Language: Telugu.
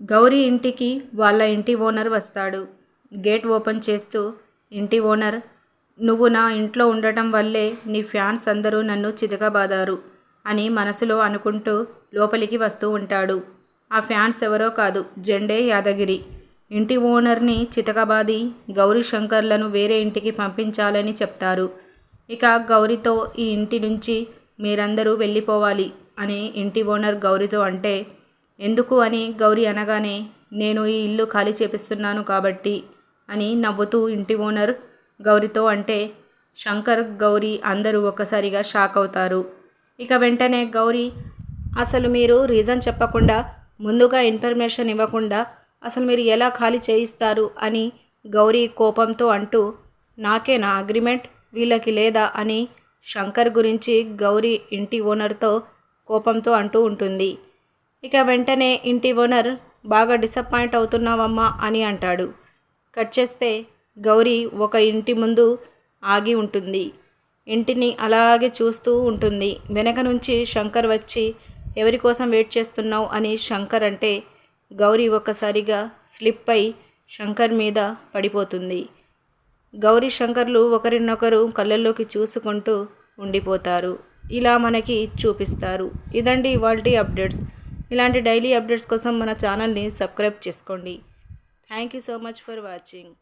గౌరీ ఇంటికి వాళ్ళ ఇంటి ఓనర్ వస్తాడు. గేట్ ఓపెన్ చేస్తూ ఇంటి ఓనర్ నువ్వు నా ఇంట్లో ఉండటం వల్లే నీ ఫ్యాన్స్ అందరూ నన్ను చితకబాదారు అని మనసులో అనుకుంటూ లోపలికి వస్తూ ఉంటాడు. ఆ ఫ్యాన్స్ ఎవరో కాదు జెండే యాదగిరి. ఇంటి ఓనర్ని చితకబాది గౌరీ శంకర్లను వేరే ఇంటికి పంపించాలని చెప్తారు. ఇక గౌరీతో ఈ ఇంటి నుంచి మీరందరూ వెళ్ళిపోవాలి అని ఇంటి ఓనర్ గౌరీతో అంటే ఎందుకు అని గౌరీ అనగానే నేను ఈ ఇల్లు ఖాళీ చేపిస్తున్నాను కాబట్టి అని నవ్వుతూ ఇంటి ఓనర్ గౌరీతో అంటే శంకర్ గౌరీ అందరూ ఒక్కసారిగా షాక్ అవుతారు. ఇక వెంటనే గౌరీ అసలు మీరు రీజన్ చెప్పకుండా ముందుగా ఇన్ఫర్మేషన్ ఇవ్వకుండా అసలు మీరు ఎలా ఖాళీ చేయిస్తారు? అని గౌరీ కోపంతో అంటూ నాకే నా అగ్రిమెంట్? వీళ్ళకి లేదా? అని శంకర్ గురించి గౌరీ ఇంటి ఓనర్తో కోపంతో అంటూ ఉంటుంది. ఇక వెంటనే ఇంటి ఓనర్ బాగా డిసప్పాయింట్ అవుతున్నావమ్మా అని అంటాడు. కట్ చేస్తే గౌరీ ఒక ఇంటి ముందు ఆగి ఉంటుంది. ఇంటిని అలాగే చూస్తూ ఉంటుంది. వెనక నుంచి శంకర్ వచ్చి ఎవరి కోసం వెయిట్ చేస్తున్నావు? అని శంకర్ అంటే గౌరీ ఒక్కసారిగా స్లిప్ అయి శంకర్ మీద పడిపోతుంది. గౌరీ శంకర్లు ఒకరినొకరు కళ్ళల్లోకి చూసుకుంటూ ఉండిపోతారు. ఇలా మనకి చూపిస్తారు. ఇదండి ఇవాళ అప్డేట్స్. ఇలాంటి డైలీ అప్డేట్స్ కోసం మన ఛానల్ని సబ్స్క్రైబ్ చేసుకోండి. Thank you so much for watching